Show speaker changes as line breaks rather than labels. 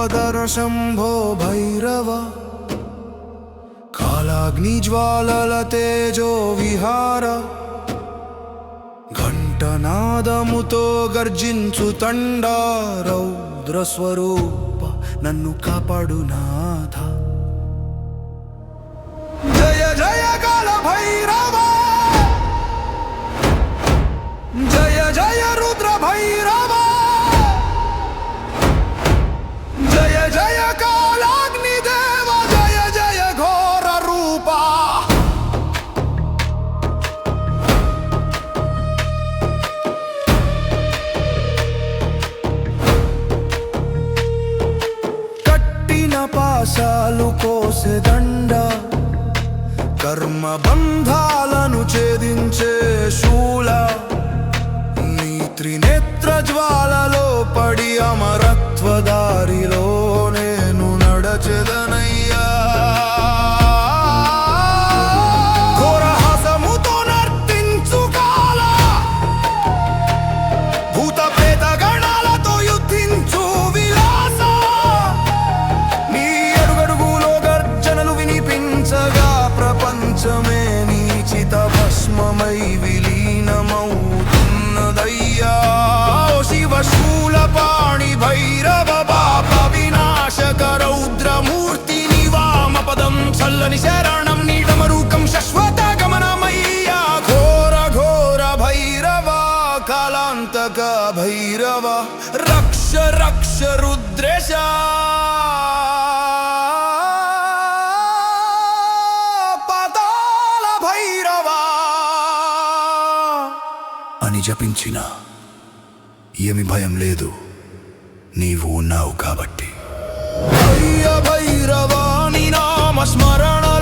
శంభో భైరవ కాలాగ్నిజ్వాలల తేజో విహార ఘంటనాదముతో గర్జించు తండ రౌద్ర స్వరూప నన్ను కాపాడు నాథ జయ జయ కాల భైరవ జయ పాశాలు కోసెదండ కర్మ బంధాలను ఛేదించే శూల. నీ త్రినేత్ర జ్వాలలో పడి అమరత్వ దారిలో నేను నడచెదన చల్లని శరణం నీడమరూకం శశ్వత గమనమయ్యా ఘోర ఘోర భైరవ కాలాంతక భైరవ రక్ష రక్ష రుద్రేశ. భైరవ. అని జపించిన ఏమి భయం లేదు నీవు ఉన్నావు కాబట్టి. అయ్య భైరవాణి ನಮ್ಮ ಸ್ಮರಣ